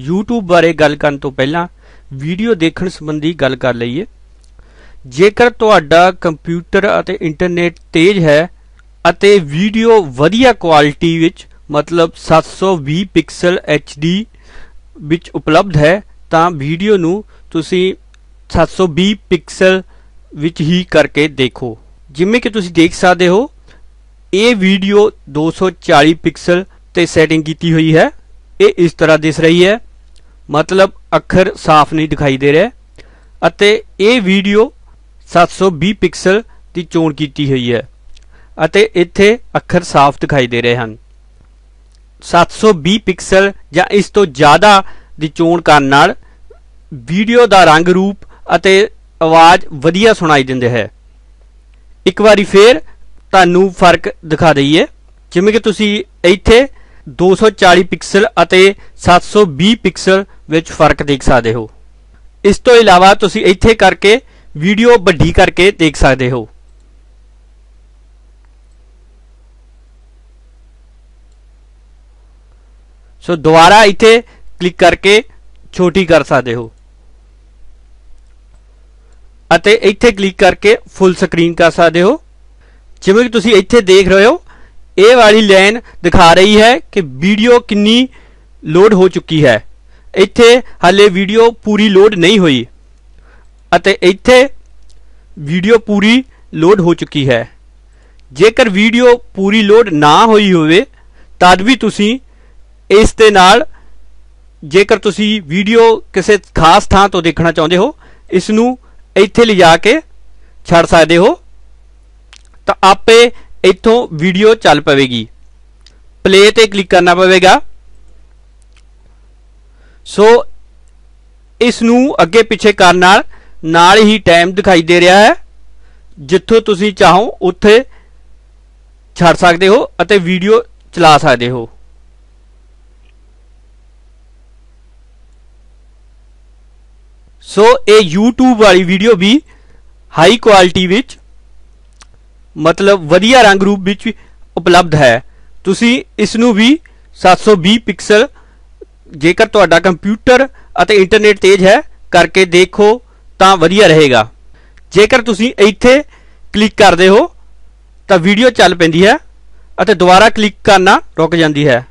YouTube ਬਾਰੇ ਗੱਲ ਕਰਨ ਤੋਂ ਪਹਿਲਾਂ ਵੀਡੀਓ ਦੇਖਣ ਸੰਬੰਧੀ ਗੱਲ ਕਰ ਲਈਏ। ਜੇਕਰ ਤੁਹਾਡਾ ਕੰਪਿਊਟਰ ਅਤੇ ਇੰਟਰਨੈਟ ਤੇਜ਼ ਹੈ ਅਤੇ ਵੀਡੀਓ ਵਧੀਆ ਕੁਆਲਿਟੀ ਵਿੱਚ ਮਤਲਬ 720 ਪਿਕਸਲ HD ਵਿੱਚ ਉਪਲਬਧ ਹੈ, ਤਾਂ ਵੀਡੀਓ ਨੂੰ ਤੁਸੀਂ 720 ਪਿਕਸਲ ਵਿੱਚ ਹੀ ਕਰਕੇ ਦੇਖੋ। ਜਿਵੇਂ ਕਿ ਤੁਸੀਂ ਦੇਖ ਸਕਦੇ ਹੋ, ਇਹ ਵੀਡੀਓ 240 ਪਿਕਸਲ ਤੇ ਸੈਟਿੰਗ ਕੀਤੀ ਹੋਈ ਹੈ। ਇਹ ਇਸ ਤਰ੍ਹਾਂ ਦਿਸ ਰਹੀ ਹੈ। ਮਤਲਬ ਅੱਖਰ ਸਾਫ਼ ਨਹੀਂ ਦਿਖਾਈ ਦੇ ਰਿਹਾ ਅਤੇ ਇਹ ਵੀਡੀਓ 720 ਪਿਕਸਲ ਦੀ ਚੋਣ ਕੀਤੀ ਹੋਈ ਹੈ ਅਤੇ ਇੱਥੇ ਅੱਖਰ ਸਾਫ਼ ਦਿਖਾਈ ਦੇ ਰਹੇ ਹਨ। 720 ਪਿਕਸਲ ਜਾਂ ਇਸ ਤੋਂ ਜ਼ਿਆਦਾ ਦੀ ਚੋਣ ਕਰਨ ਨਾਲ ਵੀਡੀਓ ਦਾ ਰੰਗ ਰੂਪ ਅਤੇ ਆਵਾਜ਼ ਵਧੀਆ ਸੁਣਾਈ ਦਿੰਦੇ ਹੈ। ਇੱਕ ਵਾਰੀ ਫੇਰ ਤੁਹਾਨੂੰ ਫ਼ਰਕ ਦਿਖਾ ਦਈਏ। ਜਿਵੇਂ ਕਿ ਤੁਸੀਂ ਇੱਥੇ 240 ਪਿਕਸਲ ਅਤੇ 720 ਪਿਕਸਲ ਵਿੱਚ ਫ਼ਰਕ ਦੇਖ ਸਕਦੇ ਹੋ। ਇਸ ਤੋਂ ਇਲਾਵਾ ਤੁਸੀਂ ਇੱਥੇ ਕਰਕੇ ਵੀਡੀਓ ਵੱਡੀ ਕਰਕੇ ਦੇਖ ਸਕਦੇ ਹੋ। ਸੋ ਦੁਬਾਰਾ ਇੱਥੇ ਕਲਿੱਕ ਕਰਕੇ ਛੋਟੀ ਕਰ ਸਕਦੇ ਹੋ। ਅਤੇ ਇੱਥੇ ਕਲਿੱਕ ਕਰਕੇ ਫੁੱਲ ਸਕਰੀਨ ਕਰ ਸਕਦੇ ਹੋ। ਜਿਵੇਂ ਕਿ ਤੁਸੀਂ ਇੱਥੇ ਦੇਖ ਰਹੇ ਹੋ ਇਹ ਵਾਲੀ ਲਾਈਨ ਦਿਖਾ ਰਹੀ ਹੈ ਕਿ ਵੀਡੀਓ ਕਿੰਨੀ ਲੋਡ ਹੋ ਚੁੱਕੀ ਹੈ। ਇੱਥੇ ਹਾਲੇ ਵੀਡੀਓ ਪੂਰੀ ਲੋਡ ਨਹੀਂ ਹੋਈ ਅਤੇ ਇੱਥੇ ਵੀਡੀਓ ਪੂਰੀ ਲੋਡ ਹੋ ਚੁੱਕੀ ਹੈ। ਜੇਕਰ ਵੀਡੀਓ ਪੂਰੀ ਲੋਡ ਨਾ ਹੋਈ ਹੋਵੇ, ਤਦ ਵੀ ਤੁਸੀਂ ਇਸ ਦੇ ਨਾਲ ਜੇਕਰ ਤੁਸੀਂ ਵੀਡੀਓ ਕਿਸੇ ਖਾਸ ਥਾਂ ਤੋਂ ਦੇਖਣਾ ਚਾਹੁੰਦੇ ਹੋ, ਇਸ ਨੂੰ ਇੱਥੇ ਲਿਜਾ ਕੇ ਛੱਡ ਸਕਦੇ ਹੋ। ਤਾਂ ਆਪੇ ਇੱਥੋਂ ਵੀਡੀਓ ਚੱਲ ਪਵੇਗੀ। ਪਲੇ ਤੇ ਕਲਿੱਕ ਕਰਨਾ ਪਵੇਗਾ। ਸੋ ਇਸ ਨੂੰ ਅੱਗੇ ਪਿੱਛੇ ਕਰਨ ਨਾਲ ਨਾਲ ਹੀ ਟਾਈਮ ਦਿਖਾਈ ਦੇ ਰਿਹਾ ਹੈ। ਜਿੱਥੋਂ ਤੁਸੀਂ ਚਾਹੋ ਉੱਥੇ ਛੱਡ ਸਕਦੇ ਹੋ ਅਤੇ ਵੀਡੀਓ ਚਲਾ ਸਕਦੇ ਹੋ। ਸੋ ਇਹ YouTube ਵਾਲੀ ਵੀਡੀਓ ਵੀ ਹਾਈ ਕੁਆਲਿਟੀ ਵਿੱਚ ਮਤਲਬ ਵਧੀਆ ਰੰਗ ਰੂਪ ਵਿੱਚ ਉਪਲਬਧ ਹੈ। ਤੁਸੀਂ ਇਸ ਨੂੰ ਵੀ 720 ਪਿਕਸਲ, ਜੇਕਰ ਤੁਹਾਡਾ ਕੰਪਿਊਟਰ ਅਤੇ ਇੰਟਰਨੈਟ ਤੇਜ਼ ਹੈ, ਕਰਕੇ ਦੇਖੋ ਤਾਂ ਵਧੀਆ ਰਹੇਗਾ। ਜੇਕਰ ਤੁਸੀਂ ਇੱਥੇ ਕਲਿੱਕ ਕਰਦੇ ਹੋ, ਤਾਂ ਵੀਡੀਓ ਚੱਲ ਪੈਂਦੀ ਹੈ ਅਤੇ ਦੁਬਾਰਾ ਕਲਿੱਕ ਕਰਨਾ ਰੁਕ ਜਾਂਦੀ ਹੈ।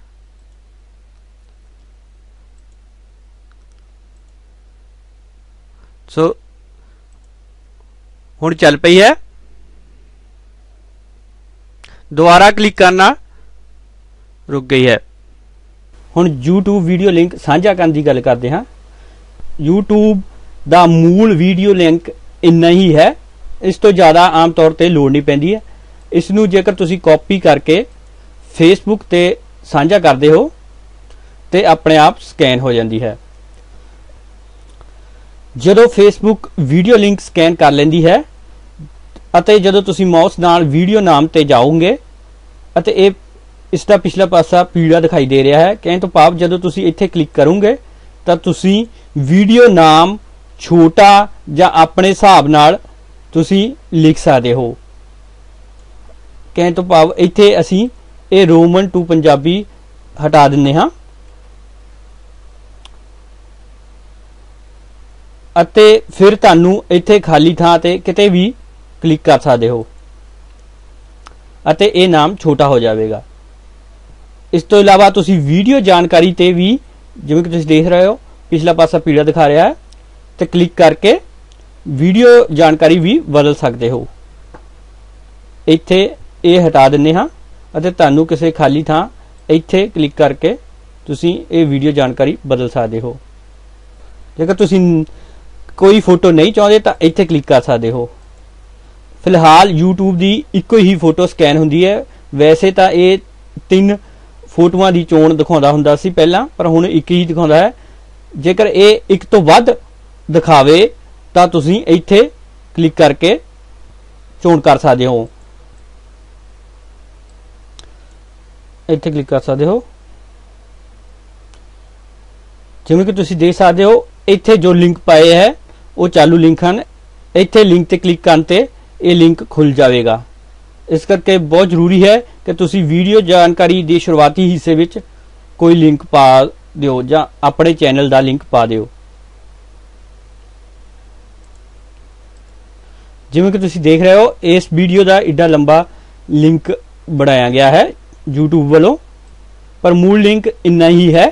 ਸੋ, ਹੁਣ ਚੱਲ ਪਈ ਹੈ। ਦੁਬਾਰਾ ਕਲਿੱਕ ਕਰਨਾ ਰੁਕ ਗਈ ਹੈ। ਹੁਣ YouTube ਵੀਡੀਓ ਲਿੰਕ ਸਾਂਝਾ ਕਰਨ ਦੀ ਗੱਲ ਕਰਦੇ ਹਾਂ। YouTube ਦਾ ਮੂਲ ਵੀਡੀਓ ਲਿੰਕ ਇੰਨਾ ਹੀ ਹੈ। ਇਸ ਤੋਂ ਜ਼ਿਆਦਾ ਆਮ ਤੌਰ ਤੇ ਲੋੜ ਨਹੀਂ ਪੈਂਦੀ ਹੈ। ਇਸ ਨੂੰ ਜੇਕਰ ਤੁਸੀਂ ਕਾਪੀ ਕਰਕੇ Facebook ਤੇ ਸਾਂਝਾ ਕਰਦੇ ਹੋ, ਤੇ ਆਪਣੇ ਆਪ ਸਕੈਨ ਹੋ ਜਾਂਦੀ ਹੈ। ਜਦੋਂ Facebook ਵੀਡੀਓ ਲਿੰਕ ਸਕੈਨ ਕਰ ਲੈਂਦੀ ਹੈ ਅਤੇ ਜਦੋਂ ਤੁਸੀਂ ਮਾਊਸ ਨਾਲ ਵੀਡੀਓ ਨਾਮ ਤੇ ਜਾਓਗੇ, ਅਤੇ ਇਹ ਇਸ ਦਾ ਪਿਛਲਾ ਪਾਸਾ ਪੀਲਾ ਦਿਖਾਈ ਦੇ ਰਿਹਾ ਹੈ, ਕਹਿਣ ਤੋਂ ਭਾਵ ਜਦੋਂ ਤੁਸੀਂ ਇੱਥੇ ਕਲਿੱਕ ਕਰੋਗੇ, ਤਾਂ ਤੁਸੀਂ ਵੀਡੀਓ ਨਾਮ ਛੋਟਾ ਜਾਂ ਆਪਣੇ ਹਿਸਾਬ ਨਾਲ ਤੁਸੀਂ ਲਿਖ ਸਕਦੇ ਹੋ। ਕਹਿਣ ਤੋਂ ਭਾਵ ਇੱਥੇ ਅਸੀਂ ਇਹ ਰੋਮਨ ਟੂ ਪੰਜਾਬੀ ਹਟਾ ਦਿੰਨੇ ਹਾਂ। ਅਤੇ ਫਿਰ ਤੁਹਾਨੂੰ ਇੱਥੇ ਖਾਲੀ ਥਾਂ ਤੇ ਕਿਤੇ ਵੀ ਕਲਿੱਕ ਕਰ ਸਕਦੇ ਹੋ। ਅਤੇ ਇਹ ਨਾਮ ਛੋਟਾ ਹੋ ਜਾਵੇਗਾ। ਇਸ ਤੋਂ ਇਲਾਵਾ ਤੁਸੀਂ ਵੀਡੀਓ ਜਾਣਕਾਰੀ ਤੇ ਵੀ ਜਿਵੇਂ ਕਿ ਤੁਸੀਂ ਦੇਖ ਰਹੇ ਹੋ, ਪਿਛਲਾ ਪਾਸਾ ਪੀੜਾ ਦਿਖਾ ਰਿਹਾ ਹੈ, ਤੇ ਕਲਿੱਕ ਕਰਕੇ ਵੀਡੀਓ ਜਾਣਕਾਰੀ ਵੀ ਬਦਲ ਸਕਦੇ ਹੋ। ਇੱਥੇ ਇਹ ਹਟਾ ਦਿੰਨੇ ਹਾਂ ਅਤੇ ਤੁਹਾਨੂੰ ਕਿਸੇ ਖਾਲੀ ਥਾਂ ਇੱਥੇ ਕਲਿੱਕ ਕਰਕੇ ਤੁਸੀਂ ਇਹ ਵੀਡੀਓ ਜਾਣਕਾਰੀ ਬਦਲ ਸਕਦੇ ਹੋ। ਜੇਕਰ ਤੁਸੀਂ ਕੋਈ ਫੋਟੋ ਨਹੀਂ ਚਾਹੁੰਦੇ ਤਾਂ ਇੱਥੇ ਕਲਿੱਕ ਕਰ ਸਕਦੇ ਹੋ। ਫਿਲਹਾਲ YouTube ਦੀ ਇੱਕੋ ਹੀ ਫੋਟੋ ਸਕੈਨ ਹੁੰਦੀ ਹੈ। ਵੈਸੇ ਤਾਂ ਇਹ ਤਿੰਨ ਫੋਟੋਆਂ ਦੀ ਚੋਣ ਦਿਖਾਉਂਦਾ ਹੁੰਦਾ ਸੀ ਪਹਿਲਾਂ, ਪਰ ਹੁਣ ਇੱਕ ਹੀ ਦਿਖਾਉਂਦਾ ਹੈ। ਜੇਕਰ ਇਹ ਇੱਕ ਤੋਂ ਵੱਧ ਦਿਖਾਵੇ, ਤਾਂ ਤੁਸੀਂ ਇੱਥੇ ਕਲਿੱਕ ਕਰਕੇ ਚੋਣ ਕਰ ਸਕਦੇ ਹੋ। ਇੱਥੇ ਕਲਿੱਕ ਕਰ ਸਕਦੇ ਹੋ। ਜਿਵੇਂ ਕਿ ਤੁਸੀਂ ਦੇਖ ਸਕਦੇ ਹੋ, ਇੱਥੇ ਜੋ ਲਿੰਕ ਪਾਏ ਹੈ, ਉਹ ਚਾਲੂ ਲਿੰਕ ਹਨ। ਇੱਥੇ ਲਿੰਕ ਤੇ ਕਲਿੱਕ ਕਰਨ ਤੇ ਇਹ ਲਿੰਕ ਖੁੱਲ ਜਾਵੇਗਾ। ਇਸ ਕਰਕੇ ਬਹੁਤ ਜ਼ਰੂਰੀ ਹੈ ਕਿ ਤੁਸੀਂ ਵੀਡੀਓ ਜਾਣਕਾਰੀ ਦੇ ਸ਼ੁਰੂਆਤੀ ਹਿੱਸੇ ਵਿੱਚ ਕੋਈ ਲਿੰਕ ਪਾ ਦਿਓ ਜਾਂ ਆਪਣੇ ਚੈਨਲ ਦਾ ਲਿੰਕ ਪਾ ਦਿਓ। ਜਿਵੇਂ ਕਿ ਤੁਸੀਂ ਦੇਖ ਰਹੇ ਹੋ, ਇਸ ਵੀਡੀਓ ਦਾ ਇੱਡਾ ਲੰਬਾ ਲਿੰਕ ਬਣਾਇਆ ਗਿਆ ਹੈ YouTube ਵੱਲੋਂ। ਪਰ ਮੂਲ ਲਿੰਕ ਇੰਨਾ ਹੀ ਹੈ।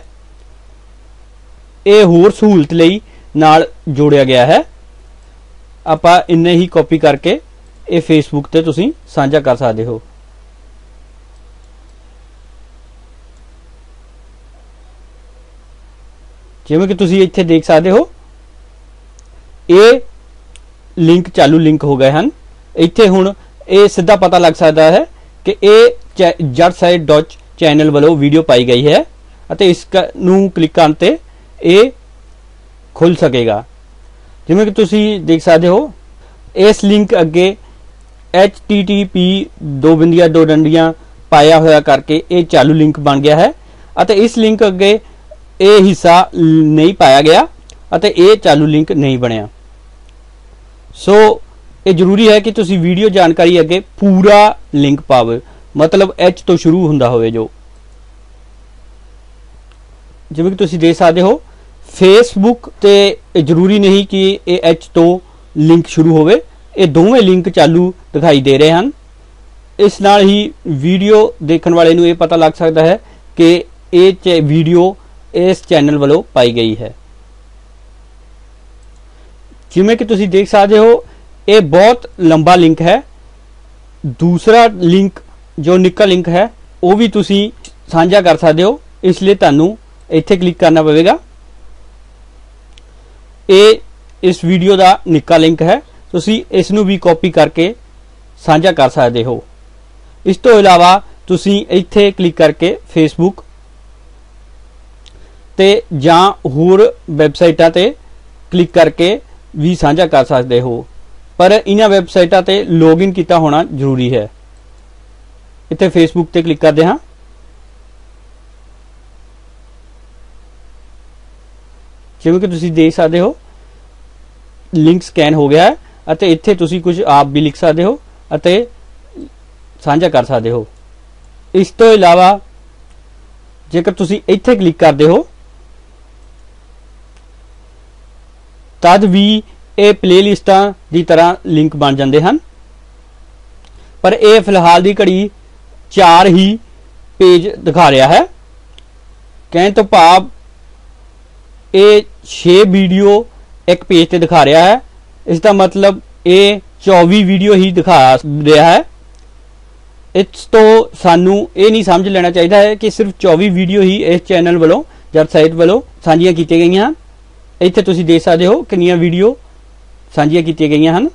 ਇਹ ਹੋਰ ਸਹੂਲਤ ਲਈ ਨਾਲ ਜੋੜਿਆ ਗਿਆ ਹੈ। ਆਪਾਂ ਇੰਨੇ ਹੀ ਕਾਪੀ ਕਰਕੇ ਇਹ ਫੇਸਬੁੱਕ ਤੇ ਤੁਸੀਂ ਸਾਂਝਾ ਕਰ ਸਕਦੇ ਹੋ। ਜਿਵੇਂ ਕਿ ਤੁਸੀਂ ਇੱਥੇ ਦੇਖ ਸਕਦੇ ਹੋ, ਇਹ ਲਿੰਕ ਚਾਲੂ ਲਿੰਕ ਹੋ ਗਏ ਹਨ। ਇੱਥੇ ਹੁਣ ਇਹ ਸਿੱਧਾ ਪਤਾ ਲੱਗ ਸਕਦਾ ਹੈ ਕਿ ਇਹ ਜੱਟ ਸਾਈਡ ਡੌਚ ਚੈਨਲ ਵੱਲੋਂ ਵੀਡੀਓ ਪਾਈ ਗਈ ਹੈ ਅਤੇ ਇਸ ਨੂੰ ਕਲਿੱਕ ਕਰਨ ਤੇ ਇਹ ਖੁੱਲ ਸਕੇਗਾ। ਜਿਵੇਂ ਕਿ ਤੁਸੀਂ ਦੇਖ ਸਕਦੇ ਹੋ, ਇਸ ਲਿੰਕ ਅੱਗੇ http ਦੋ ਬਿੰਦੀਆਂ ਦੋ ਡੰਡੀਆਂ ਪਾਇਆ ਹੋਇਆ ਕਰਕੇ ਇਹ ਚਾਲੂ ਲਿੰਕ ਬਣ ਗਿਆ ਹੈ ਅਤੇ ਇਸ ਲਿੰਕ ਅੱਗੇ ਇਹ ਹਿੱਸਾ ਨਹੀਂ ਪਾਇਆ ਗਿਆ ਅਤੇ ਇਹ ਚਾਲੂ ਲਿੰਕ ਨਹੀਂ ਬਣਿਆ। ਸੋ ਇਹ ਜ਼ਰੂਰੀ ਹੈ ਕਿ ਤੁਸੀਂ ਵੀਡੀਓ ਜਾਣਕਾਰੀ ਅੱਗੇ ਪੂਰਾ ਲਿੰਕ ਪਾਵੇ। ਮਤਲਬ H ਤੋਂ ਸ਼ੁਰੂ ਹੁੰਦਾ ਹੋਵੇ ਜੋ। ਜਿਵੇਂ ਕਿ ਤੁਸੀਂ ਦੇਖ ਸਕਦੇ ਹੋ ਫੇਸਬੁੱਕ ਤੇ ਇਹ ਜ਼ਰੂਰੀ ਨਹੀਂ ਕਿ ਇਹ H ਤੋਂ ਲਿੰਕ ਸ਼ੁਰੂ ਹੋਵੇ। ਇਹ ਦੋਵੇਂ ਲਿੰਕ ਚਾਲੂ ਦਿਖਾਈ ਦੇ ਰਹੇ ਹਨ। ਇਸ ਨਾਲ ਹੀ ਵੀਡੀਓ ਦੇਖਣ ਵਾਲੇ ਨੂੰ ਇਹ ਪਤਾ ਲੱਗ ਸਕਦਾ ਹੈ ਕਿ ਇਹ ਵੀਡੀਓ ਇਸ ਚੈਨਲ ਵੱਲੋਂ ਪਾਈ ਗਈ ਹੈ। ਜਿਵੇਂ ਕਿ ਤੁਸੀਂ ਦੇਖ ਸਕਦੇ ਹੋ, ਇਹ ਬਹੁਤ ਲੰਬਾ ਲਿੰਕ ਹੈ। ਦੂਸਰਾ ਲਿੰਕ, ਜੋ ਨਿੱਕਾ ਲਿੰਕ ਹੈ, ਉਹ ਵੀ ਤੁਸੀਂ ਸਾਂਝਾ ਕਰ ਸਕਦੇ ਹੋ। ਇਸ ਲਈ ਤੁਹਾਨੂੰ ਇੱਥੇ ਕਲਿੱਕ ਕਰਨਾ ਪਵੇਗਾ। ਇਹ ਇਸ ਵੀਡੀਓ ਦਾ ਨਿੱਕਾ ਲਿੰਕ ਹੈ। ਤੁਸੀਂ ਇਸ ਨੂੰ ਵੀ ਕਾਪੀ ਕਰਕੇ ਸਾਂਝਾ ਕਰ ਸਕਦੇ ਹੋ। ਇਸ ਤੋਂ ਇਲਾਵਾ ਤੁਸੀਂ ਇੱਥੇ ਕਲਿੱਕ ਕਰਕੇ ਫੇਸਬੁੱਕ ਤੇ ਜਾਂ ਹੋਰ ਵੈਬਸਾਈਟਾਂ ਤੇ ਕਲਿੱਕ ਕਰਕੇ ਵੀ ਸਾਂਝਾ ਕਰ ਸਕਦੇ ਹੋ। ਪਰ ਇਹਨਾਂ ਵੈਬਸਾਈਟਾਂ ਤੇ ਲੌਗਇਨ ਕੀਤਾ ਹੋਣਾ ਜ਼ਰੂਰੀ ਹੈ। ਇੱਥੇ ਫੇਸਬੁੱਕ ਤੇ ਕਲਿੱਕ ਕਰਦੇ ਹਾਂ। ਜਿਵੇਂ ਕਿ ਤੁਸੀਂ ਦੇਖ ਸਕਦੇ ਹੋ, ਲਿੰਕ ਸਕੈਨ ਹੋ ਗਿਆ ਹੈ। ਅਤੇ ਇੱਥੇ ਤੁਸੀਂ ਕੁਝ ਆਪ ਵੀ ਲਿਖ ਸਕਦੇ ਹੋ ਅਤੇ ਸਾਂਝਾ ਕਰ ਸਕਦੇ ਹੋ। ਇਸ ਤੋਂ ਇਲਾਵਾ ਜੇਕਰ ਤੁਸੀਂ ਇੱਥੇ ਕਲਿੱਕ ਕਰਦੇ ਹੋ, ਤਦ ਵੀ ਇਹ ਪਲੇਲਿਸਟਾਂ ਦੀ ਤਰ੍ਹਾਂ ਲਿੰਕ ਬਣ ਜਾਂਦੇ ਹਨ। ਪਰ ਇਹ ਫਿਲਹਾਲ ਦੀ ਘੜੀ ਚਾਰ ਹੀ ਪੇਜ ਦਿਖਾ ਰਿਹਾ ਹੈ। ਕਹਿਣ ਤੋਂ ਭਾਵ ਇਹ 6 ਵੀਡੀਓ ਇੱਕ ਪੇਜ ਤੇ ਦਿਖਾ ਰਿਹਾ ਹੈ। ਇਸ ਦਾ ਮਤਲਬ ਇਹ 24 ਵੀਡੀਓ ਹੀ ਦਿਖਾ ਰਿਹਾ ਹੈ। ਇਸ ਤੋਂ ਸਾਨੂੰ ਇਹ ਨਹੀਂ ਸਮਝ ਲੈਣਾ ਚਾਹੀਦਾ ਹੈ ਕਿ ਸਿਰਫ 24 ਵੀਡੀਓ ਹੀ ਇਸ ਚੈਨਲ ਵੱਲੋਂ ਜਾਂ ਸਾਈਟ ਵੱਲੋਂ ਸਾਂਝੀਆਂ ਕੀਤੀਆਂ ਗਈਆਂ ਹਨ। ਇੱਥੇ ਤੁਸੀਂ ਦੇਖ ਸਕਦੇ ਹੋ ਕਿੰਨੀਆਂ ਵੀਡੀਓ ਸਾਂਝੀਆਂ ਕੀਤੀਆਂ ਗਈਆਂ ਹਨ।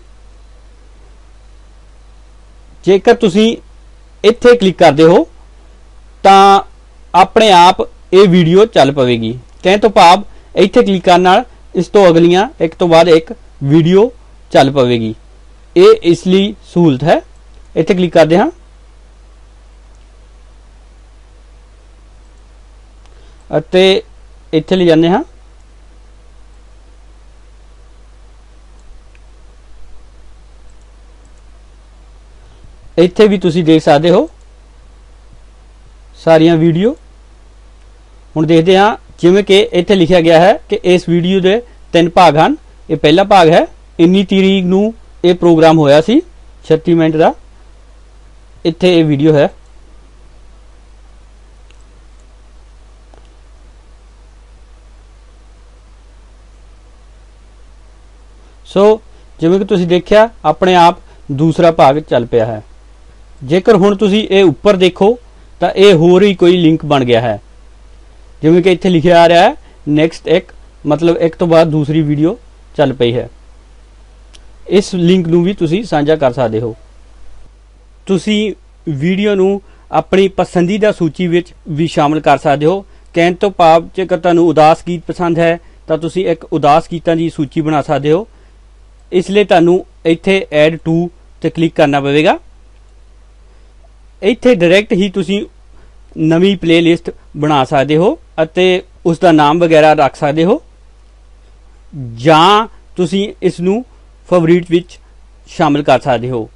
ਜੇਕਰ ਤੁਸੀਂ ਇੱਥੇ ਕਲਿੱਕ ਕਰਦੇ ਹੋ, ਤਾਂ ਆਪਣੇ ਆਪ ਇਹ ਵੀਡੀਓ ਚੱਲ ਪਵੇਗੀ। ਕਹਿਣ ਤੋਂ ਭਾਵ, ਇੱਥੇ ਕਲਿੱਕ ਕਰਨ ਨਾਲ ਇਸ ਤੋਂ ਅਗਲੀਆਂ, ਇੱਕ ਤੋਂ ਬਾਅਦ ਇੱਕ ਵੀਡੀਓ ਚੱਲ ਪਵੇਗੀ। ਇਹ ਇਸ ਲਈ ਸਹੂਲਤ ਹੈ। ਇੱਥੇ ਕਲਿੱਕ ਕਰਦੇ ਹਾਂ। ਅਤੇ ਇੱਥੇ ਲੈ ਜਾਂਦੇ ਹਾਂ। ਇੱਥੇ ਵੀ ਤੁਸੀਂ ਦੇਖ ਸਕਦੇ ਹੋ ਸਾਰੀਆਂ ਵੀਡੀਓ। ਹੁਣ ਦੇਖਦੇ ਹਾਂ ਜਿਵੇਂ ਕਿ ਇੱਥੇ ਲਿਖਿਆ ਗਿਆ ਹੈ ਕਿ ਇਸ ਵੀਡੀਓ ਦੇ ਤਿੰਨ ਭਾਗ ਹਨ। ਇਹ ਪਹਿਲਾ ਭਾਗ ਹੈ। ਇੰਨੀ ਤਰੀਕ ਨੂੰ ਇਹ ਪ੍ਰੋਗਰਾਮ ਹੋਇਆ ਸੀ 36 ਮਿੰਟ ਦਾ। ਇੱਥੇ ਇਹ ਵੀਡੀਓ ਹੈ। ਸੋ ਜਿਵੇਂ ਕਿ ਤੁਸੀਂ ਦੇਖਿਆ, ਆਪਣੇ ਆਪ ਦੂਸਰਾ ਭਾਗ ਚੱਲ ਪਿਆ ਹੈ। ਜੇਕਰ ਹੁਣ ਤੁਸੀਂ ਇਹ ਉੱਪਰ ਦੇਖੋ, ਤਾਂ ਇਹ ਹੋਰ ਹੀ ਕੋਈ ਲਿੰਕ ਬਣ ਗਿਆ ਹੈ। ਜਿਵੇਂ ਕਿ ਇੱਥੇ ਲਿਖਿਆ ਆ ਰਿਹਾ ਹੈ ਨੈਕਸਟ ਇੱਕ, ਮਤਲਬ ਇੱਕ ਤੋਂ ਬਾਅਦ ਦੂਸਰੀ ਵੀਡੀਓ ਚੱਲ ਪਈ ਹੈ। ਇਸ ਲਿੰਕ ਨੂੰ ਵੀ ਤੁਸੀਂ ਸਾਂਝਾ ਕਰ ਸਕਦੇ ਹੋ। ਤੁਸੀਂ ਵੀਡੀਓ ਨੂੰ ਆਪਣੀ ਪਸੰਦੀਦਾ ਸੂਚੀ ਵਿੱਚ ਵੀ ਸ਼ਾਮਲ ਕਰ ਸਕਦੇ ਹੋ। ਕਹਿਣ ਤੋਂ ਭਾਵ, ਜੇਕਰ ਤੁਹਾਨੂੰ ਉਦਾਸ ਗੀਤ ਪਸੰਦ ਹੈ, ਤਾਂ ਤੁਸੀਂ ਇੱਕ ਉਦਾਸ ਗੀਤਾਂ ਦੀ ਸੂਚੀ ਬਣਾ ਸਕਦੇ ਹੋ। ਇਸ ਲਈ ਤੁਹਾਨੂੰ ਇੱਥੇ ਐਡ ਟੂ ਤੇ ਕਲਿੱਕ ਕਰਨਾ ਪਵੇਗਾ। ਇੱਥੇ ਡਾਇਰੈਕਟ ਹੀ ਤੁਸੀਂ ਨਵੀਂ ਪਲੇਲਿਸਟ ਬਣਾ ਸਕਦੇ ਹੋ ਅਤੇ ਉਸ ਦਾ ਨਾਮ ਵਗੈਰਾ ਰੱਖ ਸਕਦੇ ਹੋ। ਜਾਂ ਤੁਸੀਂ ਇਸ ਨੂੰ ਫੇਵਰਿਟ ਵਿੱਚ ਸ਼ਾਮਿਲ ਕਰ ਸਕਦੇ ਹੋ।